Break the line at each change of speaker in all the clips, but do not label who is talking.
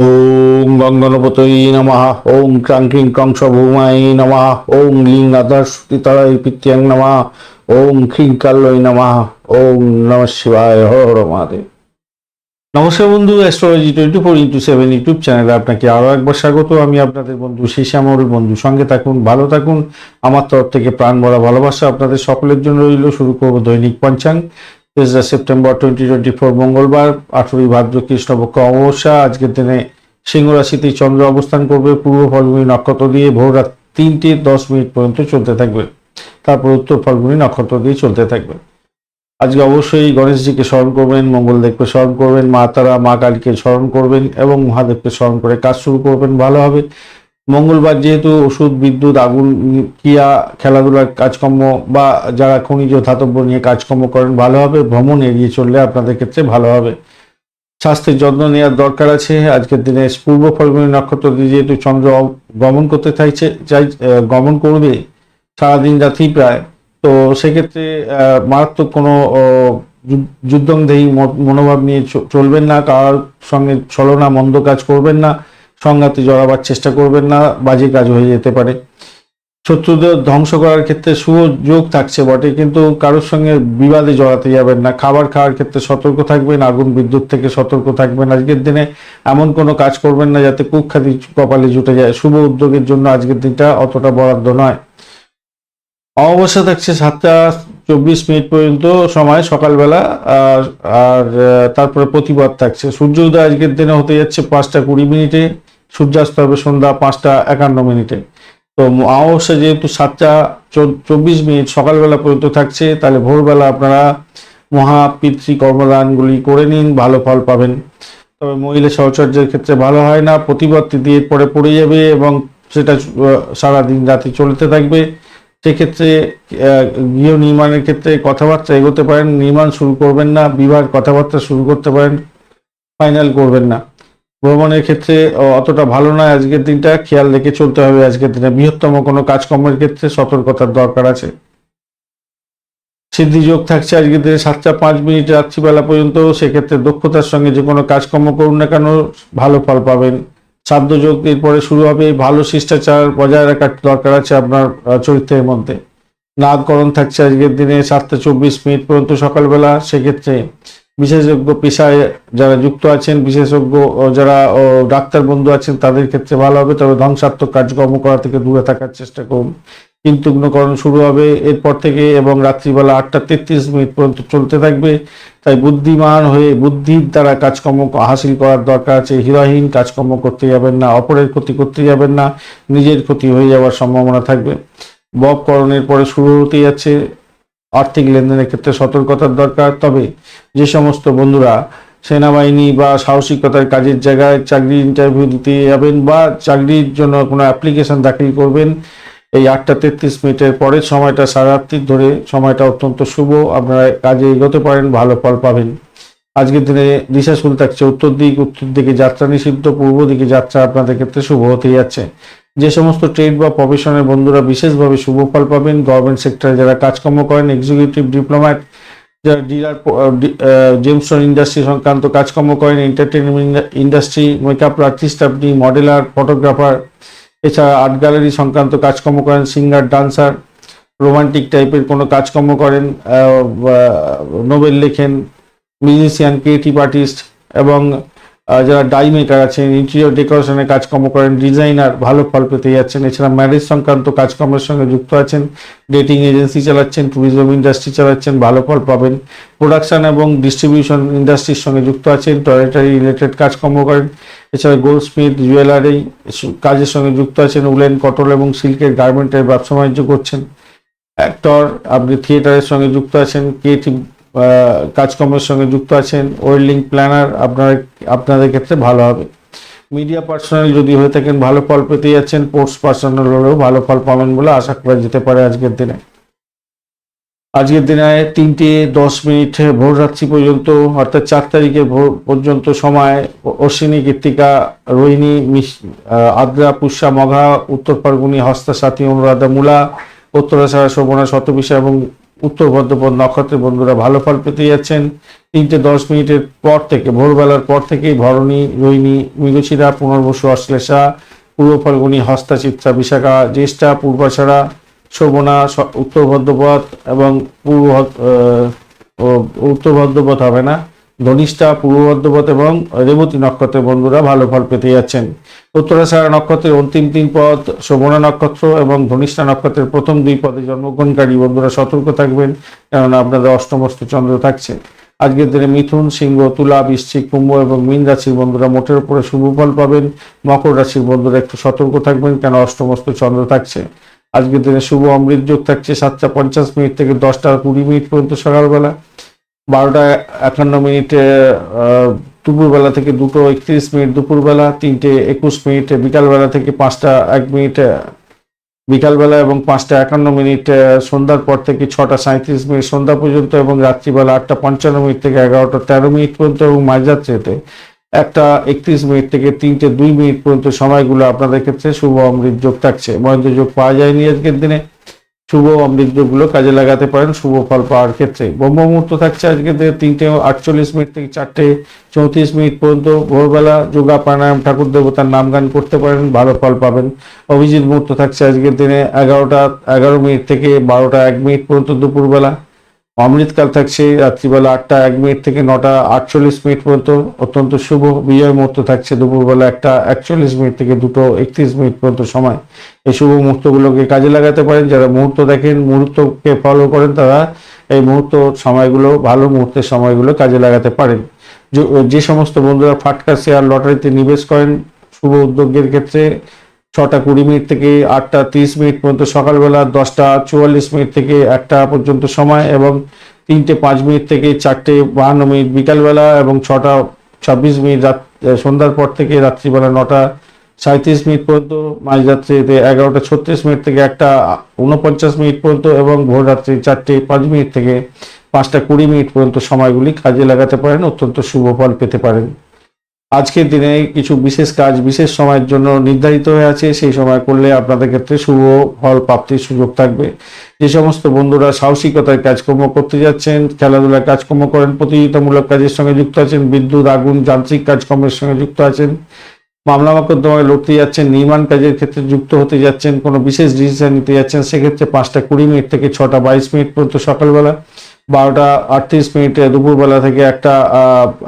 ওং গঙ্গনপতই নমঃ। ওং ক্রাঙ্কিং কংস ভৌমাই নমঃ। ওং লিং আদর্শিতরাই পিত্যাং নমঃ। ওং খ্রিং কাল্লই নমঃ। ওং নম শিবায়। হর মহাদেব। নমস্কার বন্ধু astrology twenty four into seven YouTube চ্যানেলে আপনাকে আরও একবার স্বাগত। আমি আপনাদের বন্ধু শ্যামল বন্ধু, সঙ্গে থাকুন, ভালো থাকুন। আমার তরফ থেকে প্রাণ ভরা ভালোবাসা আপনাদের সকলের জন্য রইল। শুরু করব দৈনিক পঞ্চাঙ্গ। তেসরা সেপ্টেম্বর টোয়েন্টি টোয়েন্টি ফোর মঙ্গলবার, আঠেরোই ভাদ্র কৃষ্ণপক্ষ অমাবস্যা। আজকের দিনে সিংহ রাশিতে চন্দ্র অবস্থান করবে। পূর্ব ফলগুনি নক্ষত্র দিয়ে ভোর রাত তিনটে দশ মিনিট পর্যন্ত চলতে থাকবে। তারপর উত্তর ফলগুনি নক্ষত্র দিয়ে চলতে থাকবে। আজকে অবশ্যই গণেশজিকে স্মরণ করবেন, মঙ্গলদেবকে স্মরণ করবেন, মা তারা, মা কালীকে স্মরণ করবেন এবং মহাদেবকে স্মরণ করে কাজ শুরু করবেন। ভালো হবে। মঙ্গলবার যেহেতু ওষুধ, বিদ্যুৎ, আগুন, ক্রিয়া, খেলাধুলার কাজকর্ম বা যারা খনিজ ধাতব্য নিয়ে কাজকর্ম করেন, ভালো হবে, ভ্রমণ এড়িয়ে চললে আপনাদের ক্ষেত্রে ভালো হবে। স্বাস্থ্যের যত্ন নেওয়ার দরকার আছে। আজকের দিনে পূর্ব ফলগুনি নক্ষত্র দিয়ে যেহেতু চন্দ্র গমন করতে চাইছে, চাই গমন করবে সারাদিন রাতেই প্রায়, তো সেক্ষেত্রে মারাত্মক কোনো যুদ্ধংদেহী মনোভাব নিয়ে চলবেন না কার সঙ্গে ছলনা, মন্দ কাজ করবেন না। সংঘাতে জড়াবার চেষ্টা করবেন না, বাজে কাজ হয়ে যেতে পারে। শত্রুদের ধ্বংস করার ক্ষেত্রে শুভ যোগ থাকছে বটে, কিন্তু কারোর সঙ্গে বিবাদে জড়াতে যাবেন না। খাবার খাওয়ার ক্ষেত্রে সতর্ক থাকবেন, আগুন বিদ্যুৎ থেকে সতর্ক থাকবেন। আজকের দিনে এমন কোনো কাজ করবেন না যাতে কুখ্যাতি কপালে জুটে যায়। শুভ উদ্যোগের জন্য আজকের দিনটা অতটা বরাদ্দ নয়। অমাবস্যা থাকছে সাতটা চব্বিশ মিনিট পর্যন্ত সময়, সকালবেলা, আর আর তারপরে প্রতিবাদ থাকছে। সূর্য উদয় আজকের দিনে হতে যাচ্ছে পাঁচটা কুড়ি মিনিটে। সূর্যাস্ত হবে সন্ধ্যা পাঁচটা একান্ন মিনিটে। তো অমাবস্যা যেহেতু সাতটা চব্বিশ মিনিট সকালবেলা পর্যন্ত থাকছে, তাহলে ভোরবেলা আপনারা মহা পিতৃ কর্মদানগুলি করে নিন, ভালো ফল পাবেন। তবে মহিলা সহচর্যের ক্ষেত্রে ভালো হয় না প্রতিবাদটি দিয়ে পরে পড়ে যাবে এবং সেটা সারাদিন রাতে চলতে থাকবে। সেক্ষেত্রে গৃহ নির্মাণের ক্ষেত্রে কথাবার্তা এগোতে পারেন, নির্মাণ শুরু করবেন না, বিবাহের কথাবার্তা শুরু করতে পারেন, ফাইনাল করবেন না। ভ্রমণের ক্ষেত্রে অতটা ভালো নয় আজকের দিনটা। খেয়াল রেখে চলতে হবে আজকের দিনে। বৃহত্তম কোনো কাজকর্মের ক্ষেত্রে সতর্কতার দরকার আছে। সিদ্ধি যোগ থাকছে আজকের দিনে সাতটা পাঁচ মিনিট রাত্রিবেলা পর্যন্ত। সেক্ষেত্রে দক্ষতার সঙ্গে যে কোনো কাজকর্ম করুন না কেন, ভালো ফল পাবেন। সাধ্য যোগ এরপরে শুরু হবে। ভালো শিষ্টাচার বজায় রাখার দরকার আছে আপনার চরিত্রের মধ্যে। নাগকরণ থাকছে আজকের দিনে সাতটা চব্বিশ মিনিট পর্যন্ত সকালবেলা। সেক্ষেত্রে বিশেষজ্ঞ পেশায় যারা যুক্ত আছেন, বিশেষজ্ঞ যারা ডাক্তার বন্ধু আছেন, তাদের ক্ষেত্রে ভালো হবে। তবে ধ্বংসাত্মক কাজকর্ম করা থেকে দূরে থাকার চেষ্টা করুন। চিন্তুগ্নকরণ শুরু হবে এরপর থেকে এবং রাত্রিবেলা আটটা তেত্রিশ মিনিট পর্যন্ত চলতে থাকবে। তাই বুদ্ধিমান হয়ে, বুদ্ধির দ্বারা কাজকর্ম হাসিল করার দরকার আছে। হীরাহীন কাজকর্ম করতে যাবেন না, অপরের ক্ষতি করতে যাবেন না, নিজের ক্ষতি হয়ে যাওয়ার সম্ভাবনা থাকবে। ববকরণের পরে শুরু হতে যাচ্ছে। আর্থিক লেনদেনের ক্ষেত্রে সতর্কতার দরকার। তবে যে সমস্ত বন্ধুরা সেনাবাহিনী বা সাহসিকতার কাজের জায়গায় চাকরি ইন্টারভিউ দিতে যাবেন বা চাকরির জন্য কোনো অ্যাপ্লিকেশন দাখিল করবেন, এই আটটা তেত্রিশ মিনিটের পরের সময়টা সারারাত্রি ধরে সময়টা অত্যন্ত শুভ। আপনারা কাজে এগোতে পারেন, ভালো ফল পাবেন। আজকের দিনে দিশাশুল থাকছে উত্তর দিক, উত্তর দিকে যাত্রা নিষিদ্ধ, পূর্ব দিকে যাত্রা আপনাদের ক্ষেত্রে শুভ হতে যাচ্ছে। যে সমস্ত ট্রেড বা প্রফেশনের বন্ধুরা বিশেষভাবে শুভ ফল পাবেন। গভর্নমেন্ট সেক্টরে যারা কাজকর্ম করেন এক্সিকিউটিভ ডিপ্লোম্যাট যারা ডিলার জেমসন ইন্ডাস্ট্রি সংক্রান্ত কাজকর্ম করেন এন্টারটেনমেন্ট ইন্ডাস্ট্রি মেকআপ আর্টিস্ট আপনি মডেলার ফটোগ্রাফার এছাড়া আর্ট গ্যালারি সংক্রান্ত কাজকর্ম করেন সিঙ্গার ডান্সার রোমান্টিক টাইপের কোনো কাজকর্ম করেন নোবেল লেখেন মিউজিশিয়ান ক্রিয়েটিভ আর্টিস্ট এবং যারা ডাই মেকার আছেন ইন্টেরিয়র ডেকোরেশনের কাজকর্ম করেন ডিজাইনার ভালো ফল পেতে যাচ্ছেন। এছাড়া ম্যারেজ সংক্রান্ত কাজকর্মের সঙ্গে যুক্ত আছেন ডেটিং এজেন্সি চালাচ্ছেন ট্যুরিজম ইন্ডাস্ট্রি চালাচ্ছেন, ভালো ফল পাবেন। প্রোডাকশন এবং ডিস্ট্রিবিউশন ইন্ডাস্ট্রির সঙ্গে যুক্ত আছেন টয়লেটারি রিলেটেড কাজকর্ম করেন। এছাড়া গোল্ড স্মিথ জুয়েলারি কাজের সঙ্গে যুক্ত আছেন, উলেন কটন এবং সিল্কের গার্মেন্টের ব্যবসা বাণিজ্য করছেন। অ্যাক্টর আপনি থিয়েটারের সঙ্গে যুক্ত আছেন ক্রিয়েটিভ কাজকর্মের সঙ্গে যুক্ত আছেন, ওয়েল্ডিং প্ল্যানার আপনার, আপনাদের ক্ষেত্রে ভালো হবে। মিডিয়া পার্সোনাল যদি হয়ে থাকেন, ভালো ফল পেতে যাচ্ছেন স্পোর্টস পার্সোনাল হলেও ভালো ফল পাবেন বলে আশা করা যেতে পারে আজকের দিনে। আজকের দিনে তিনটে দশ মিনিট ভোর রাত্রি পর্যন্ত, অর্থাৎ চার তারিখে ভোর পর্যন্ত সময়, অশ্বিনী, কৃত্তিকা, রোহিণী আদ্রা, পুষ্যা, মঘা, উত্তর ফাল্গুনি, হস্তা, সাথী, অনুরাধা, মূলা উত্তরাষাঢ়া শোভনা, শতবিশা এবং উত্তর ভদ্রপদ নক্ষত্রের বন্ধুরা ভালো ফল পেতে যাচ্ছেন। তিনটে দশ মিনিটের পর থেকে, ভোরবেলার পর থেকেই ভরণী, রোহিণী, মৃগশিরা, পুনর্বসু, অশ্লেষা, পূর্ব ফাল্গুনী, হস্তাচিত্রা, বিশাখা, জ্যেষ্ঠা পূর্বাষাঢ়া শোভনা উত্তর ভদ্রপথ এবং পূর্ব উত্তর ভদ্রপথ হবে না। ধনিষ্ঠা পূর্ব ভদ্রপদ এবং রেবতী নক্ষত্রের বন্ধুরা ভালো ফল পেতে যাচ্ছেন। উত্তরাষাঢ়া নক্ষত্রের অন্তিম তিন পদ, শোভনা নক্ষত্র এবং ধনিষ্ঠা নক্ষত্রের প্রথম দুই পদে জন্মগ্রহণকারী বন্ধুরা সতর্ক থাকবেন, কেননা আপনাদের অষ্টমস্ত চন্দ্র থাকছে। আজকের দিনে মিথুন, সিংহ, তুলা, বৃশ্চিক, কুম্ভ এবং মীন রাশির বন্ধুরা মোটের উপরে শুভ ফল পাবেন। মকর রাশির বন্ধুরা একটু সতর্ক থাকবেন, কেন অষ্টমস্ত চন্দ্র থাকছে। আজকের দিনে শুভ অমৃত যোগ থাকছে সাতটা পঞ্চাশ মিনিট থেকে দশটা কুড়ি মিনিট পর্যন্ত সকালবেলা। বারোটা একান্ন মিনিটে দুপুরবেলা থেকে দুটো একত্রিশ মিনিট, দুপুরবেলা তিনটে একুশ মিনিট, বিকালবেলা থেকে পাঁচটা এক মিনিট, বিকালবেলা এবং পাঁচটা একান্ন মিনিট, সন্ধ্যার পর থেকে ছটা সাঁত্রিশ মিনিট, সন্ধ্যা পর্যন্ত এবং রাত্রিবেলা আটটা পঞ্চান্ন মিনিট থেকে এগারোটা তেরো মিনিট পর্যন্ত এবং মাঝরাত্রিতে একটা একত্রিশ মিনিট থেকে তিনটে দুই মিনিট পর্যন্ত সময়গুলো আপনাদের ক্ষেত্রে শুভ অমৃত যোগ থাকছে। মহেন্দ্র যোগ পাওয়া যায়নি আজকের দিনে। শুভ অমৃতগুলো কাজে লাগাতে পারেন, শুভ ফল পাওয়ার ক্ষেত্রে। ব্রহ্ম মুহূর্ত থাকছে আজকে তিনটে আটচল্লিশ মিনিট থেকে চারটে চৌত্রিশ মিনিট পর্যন্ত। ভোরবেলা যোগা, প্রাণায়াম, ঠাকুর দেবতার নাম গান করতে পারেন, ভালো ফল পাবেন। অভিজিৎ মুহূর্ত থাকছে আজকের দিনে এগারোটা, এগারো মিনিট থেকে বারোটা এক মিনিট পর্যন্ত দুপুরবেলা। অমৃতকাল থাকছে, রাত্রিবেলা আটটা, এক মিনিট থেকে নটা, আটচল্লিশ মিনিট পর্যন্ত অত্যন্ত শুভ বিজয় মুহূর্ত থাকছে। দুপুরবেলা একটা, একচল্লিশ মিনিট থেকে দুটো, একত্রিশ মিনিট পর্যন্ত সময় এই শুভ মুহূর্তগুলোকে কাজে লাগাতে পারেন। যারা মুহূর্ত দেখেন, মুহূর্তকে ফলো করেন, তারা এই মুহূর্ত সময়গুলো, ভালো মুহূর্তের সময়গুলো কাজে লাগাতে পারেন। যে- সমস্ত বন্ধুরা ফাটকা শেয়ার, লটারিতে নিবেশ করেন, শুভ উদ্যোগের ক্ষেত্রে ছটা কুড়ি মিনিট থেকে আটটা তিরিশ মিনিট পর্যন্ত সকালবেলা, দশটা চুয়াল্লিশ মিনিট থেকে একটা পর্যন্ত সময় এবং তিনটে পাঁচ মিনিট থেকে চারটে বাহান্ন মিনিট বিকালবেলা এবং ছটা ছাব্বিশ মিনিট রাত সন্ধ্যার পর থেকে রাত্রিবেলা নটা সাঁত্রিশ মিনিট পর্যন্ত মাঝরাত্রিতে এগারোটা ছত্রিশ মিনিট থেকে একটা উনপঞ্চাশ মিনিট পর্যন্ত এবং ভোর রাত্রি চারটে পাঁচ মিনিট থেকে পাঁচটা কুড়ি মিনিট পর্যন্ত সময়গুলি কাজে লাগাতে পারেন, অত্যন্ত শুভ ফল পেতে পারেন। আজকের দিনে কিছু বিশেষ কাজ বিশেষ সময়ের জন্য নির্ধারিত হয়ে আছে, সেই সময় করলে আপনাদের ক্ষেত্রে শুভ ফল প্রাপ্তির সুযোগ থাকবে। যে সমস্ত বন্ধুরা সাহসিকতায় কাজকর্ম করতে যাচ্ছেন খেলাধুলার কাজকর্ম করেন, প্রতিযোগিতামূলক কাজের সঙ্গে যুক্ত আছেন, বিদ্যুৎ, আগুন, যান্ত্রিক কাজকর্মের সঙ্গে যুক্ত আছেন, মামলা মোকদ্দমায় লড়তে যাচ্ছেন, নির্মাণ কাজের ক্ষেত্রে যুক্ত হতে যাচ্ছেন, কোনো বিশেষ ডিসিশন নিতে যাচ্ছেন, সেক্ষেত্রে পাঁচটা কুড়ি মিনিট থেকে ছটা বাইশ মিনিট পর্যন্ত সকালবেলা বারোটা আটত্রিশ মিনিটে দুপুরবেলা থেকে একটা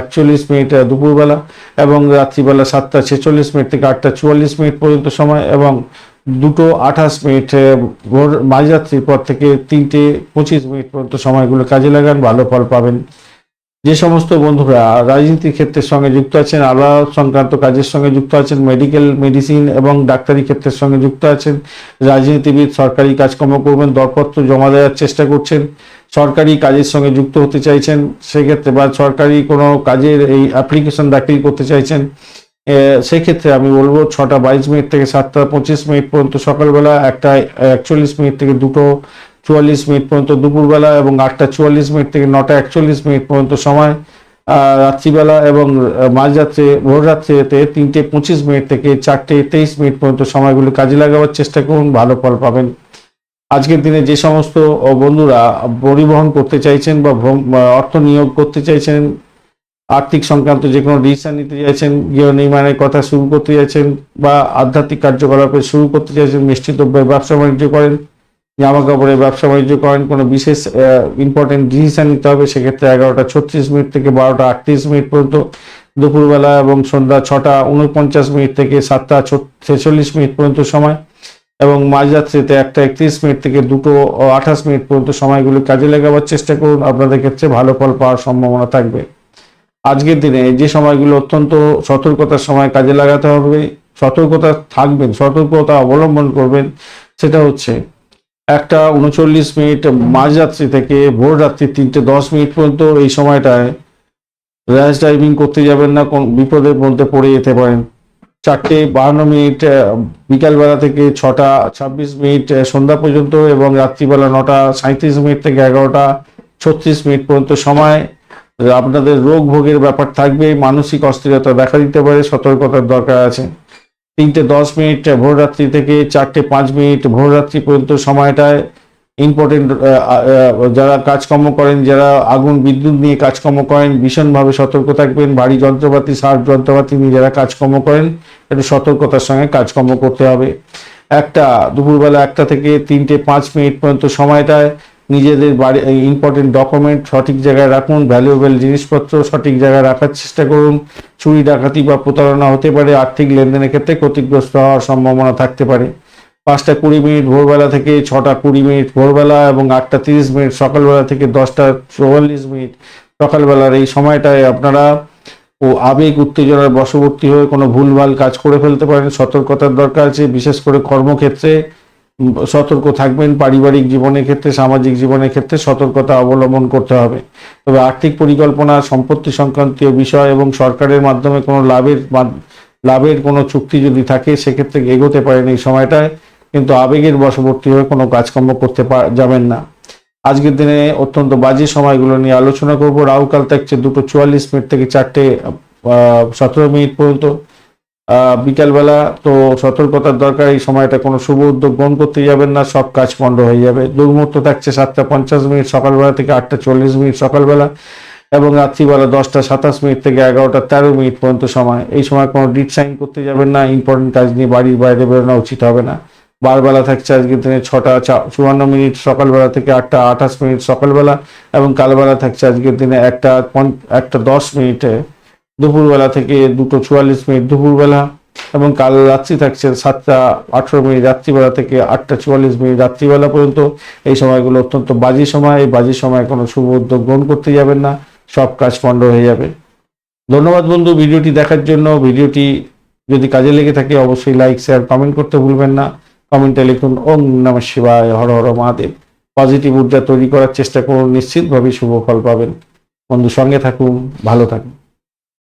একচল্লিশ মিনিটে দুপুরবেলা এবং রাত্রিবেলা সাতটা ছেচল্লিশ মিনিট থেকে আটটা চুয়াল্লিশ মিনিট পর্যন্ত সময় এবং দুটো আঠাশ মিনিট ভোর মাঝরাত্রির পর থেকে তিনটে পঁচিশ মিনিট পর্যন্ত সময়গুলো কাজে লাগান, ভালো ফল পাবেন। যে সমস্ত বন্ধুরা রাজনীতির ক্ষেত্রের সঙ্গে যুক্ত আছেন আলাদা সংক্রান্ত কাজের সঙ্গে যুক্ত আছেন মেডিকেল মেডিসিন এবং ডাক্তারি ক্ষেত্রের সঙ্গে যুক্ত আছেন, রাজনীতিবিদ, সরকারি কাজকর্ম করবেন, দরপত্র জমা দেওয়ার চেষ্টা করছেন, সরকারি কাজের সঙ্গে যুক্ত হতে চাইছেন, সেক্ষেত্রে বা সরকারি কোনো কাজের এই অ্যাপ্লিকেশন দাখিল করতে চাইছেন সেক্ষেত্রে আমি বলব ছটা বাইশ মিনিট থেকে সাতটা পঁচিশ মিনিট পর্যন্ত সকালবেলা, একটা একচল্লিশ মিনিট থেকে দুটো চুয়াল্লিশ মিনিট পর্যন্ত দুপুরবেলা এবং আটটা চুয়াল্লিশ মিনিট থেকে নটা একচল্লিশ মিনিট পর্যন্ত সময় রাত্রিবেলা এবং মাঝরাত্রে ভোররাত্রিতে তিনটে পঁচিশ মিনিট থেকে চারটে তেইশ মিনিট পর্যন্ত সময়গুলো কাজে লাগাবার চেষ্টা করুন, ভালো ফল পাবেন। আজকের দিনে যে সমস্ত বন্ধুরা পরিবহন করতে চাইছেন বা অর্থ নিয়োগ করতে চাইছেন, আর্থিক সংক্রান্ত যে কোনো ডিসিশন নিতে চাইছেন, গৃহ নির্মাণের কথা শুরু করতে চাইছেন বা আধ্যাত্মিক কার্যকলাপে শুরু করতে চাইছেন মিষ্টি দ্রব্যের ব্যবসা বাণিজ্য করেন জামা কাপড়ের ব্যবসা বাণিজ্য করেন, কোনো বিশেষ ইম্পর্টেন্ট ডিসিশন নিতে হবে, সেক্ষেত্রে এগারোটা ছত্রিশ মিনিট থেকে বারোটা আটত্রিশ মিনিট পর্যন্ত, দুপুরবেলা এবং সন্ধ্যা ছটা উনপঞ্চাশ মিনিট থেকে সাতটা ছেচল্লিশ মিনিট পর্যন্ত সময়, এবং মাঝরাত্রিতে একটা একত্রিশ মিনিট থেকে দুটো আঠাশ মিনিট পর্যন্ত সময়গুলো কাজে লাগাবার চেষ্টা করুন, আপনাদের ক্ষেত্রে ভালো ফল পাওয়ার সম্ভাবনা থাকবে। আজকের দিনে যে সময়গুলো অত্যন্ত সতর্কতার সময় কাজে লাগাতে হবে, সতর্কতা থাকবেন, সতর্কতা অবলম্বন করবেন, সেটা হচ্ছে একটা উনচল্লিশ মিনিট মাঝরাত্রি থেকে ভোর রাত্রি তিনটে দশ মিনিট পর্যন্ত এই সময়টায় র্যাশ ড্রাইভিং করতে যাবেন না, কোন বিপদের মধ্যে পড়ে যেতে পারেন। চারটে বাহান্ন মিনিট বিকালবেলা থেকে ছটা ছাব্বিশ মিনিট সন্ধ্যা পর্যন্ত এবং রাত্রিবেলা নটা সাঁত্রিশ মিনিট থেকে এগারোটা ছত্রিশ মিনিট পর্যন্ত সময়। আপনাদের রোগ ভোগের ব্যাপার থাকবে মানসিক অস্থিরতা দেখা দিতে পারে, সতর্কতার দরকার আছে। তিনটে দশ মিনিট, ভোররাত্রি থেকে চারটে পাঁচ মিনিট, ভোররাত্রি পর্যন্ত সময়টায় ইম্পর্টেন্ট যারা কাজকর্ম করেন, যারা আগুন, বিদ্যুৎ নিয়ে কাজকর্ম করেন, ভীষণভাবে সতর্ক থাকবেন। বাড়ি যন্ত্রপাতি, সার যন্ত্রপাতি নিয়ে যারা কাজকর্ম করেন, একটু সতর্কতার সঙ্গে কাজকর্ম করতে হবে। একটা, দুপুরবেলা একটা থেকে তিনটে পাঁচ মিনিট পর্যন্ত সময়টায় নিজেদের বাড়ি ইম্পর্টেন্ট ডকুমেন্ট সঠিক জায়গায় রাখুন ভ্যালুয়েবল জিনিসপত্র সঠিক জায়গায় রাখার চেষ্টা করুন। চুরি, ডাকাতি বা প্রতারণা হতে পারে, আর্থিক লেনদেনের ক্ষেত্রে ক্ষতিগ্রস্ত হওয়ার সম্ভাবনা থাকতে পারে। পাঁচটা কুড়ি মিনিট ভোরবেলা থেকে ছটা কুড়ি মিনিট ভোরবেলা এবং আটটা তিরিশ মিনিট সকালবেলা থেকে দশটা চুয়াল্লিশ মিনিট সকালবেলার এই সময়টায় আপনারা ও আবেগ, উত্তেজনার বশবর্তী হয়ে কোনো ভুলভাল কাজ করে ফেলতে পারেন। সতর্কতার দরকার আছে, বিশেষ করে কর্মক্ষেত্রে। সতর্ক থাকবেন, পারিবারিক জীবনের ক্ষেত্রে, সামাজিক জীবনের ক্ষেত্রে সতর্কতা অবলম্বন করতে হবে। তবে আর্থিক পরিকল্পনা, সম্পত্তি সংক্রান্তীয় বিষয় এবং সরকারের মাধ্যমে কোনো লাভের লাভের কোনো চুক্তি যদি থাকে, সেক্ষেত্রে এগোতে পারেন এই সময়টায়, কিন্তু আবেগের বশবর্তী হয়ে কোনো কাজকর্ম করতে যাবেন না। আজকের দিনে অত্যন্ত বাজে সময়গুলো নিয়ে আলোচনা করব। রাহুকাল থাকছে দুটো চুয়াল্লিশ মিনিট থেকে চারটে সতেরো মিনিট পর্যন্ত। বিকালবেলা তো সতর্কতার দরকার, এই সময়টা কোনো শুভ উদ্যোগ গ্রহণ করতে যাবেন না, সব কাজ পণ্ড হয়ে যাবে। দুর্মুহূর্ত থাকছে সাতটা পঞ্চাশ মিনিট সকালবেলা থেকে আটটা চল্লিশ মিনিট সকালবেলা এবং রাত্রিবেলা দশটা সাতাশ মিনিট থেকে এগারোটা তেরো মিনিট পর্যন্ত সময়। এই সময় কোনো ডিট সাইন করতে যাবেন না ইম্পর্টেন্ট কাজ নিয়ে বাড়ির বাইরে বেরোনো উচিত হবে না। বারবেলা থাকছে আজকের দিনে ছটা চুয়ান্ন মিনিট সকালবেলা থেকে আটটা আঠাশ মিনিট সকালবেলা এবং কালবেলা থাকছে আজকের দিনে একটা একটা দশ মিনিটে দুপুরবেলা থেকে দুটো চুয়াল্লিশ মিনিট দুপুরবেলা এবং কাল রাত্রি থাকছে সাতটা আঠেরো মিনিট রাত্রিবেলা থেকে আটটা চুয়াল্লিশ মিনিট রাত্রিবেলা পর্যন্ত। এই সময়গুলো অত্যন্ত বাজে সময়। এই বাজে সময় কোনো শুভ উদ্যোগ গ্রহণ করতে যাবেন না। সব কাজ পণ্ড হয়ে যাবে। ধন্যবাদ বন্ধু ভিডিওটি দেখার জন্য। ভিডিওটি যদি কাজে লেগে থাকে অবশ্যই লাইক, শেয়ার, কমেন্ট করতে ভুলবেন না। কমেন্টে লিখুন ওম নম শিবায়, হর হর মহাদেব। পজিটিভ ঊর্জা তৈরি করার চেষ্টা করুন। নিশ্চিতভাবে শুভ ফল পাবেন। বন্ধু সঙ্গে থাকুন, ভালো থাকুন।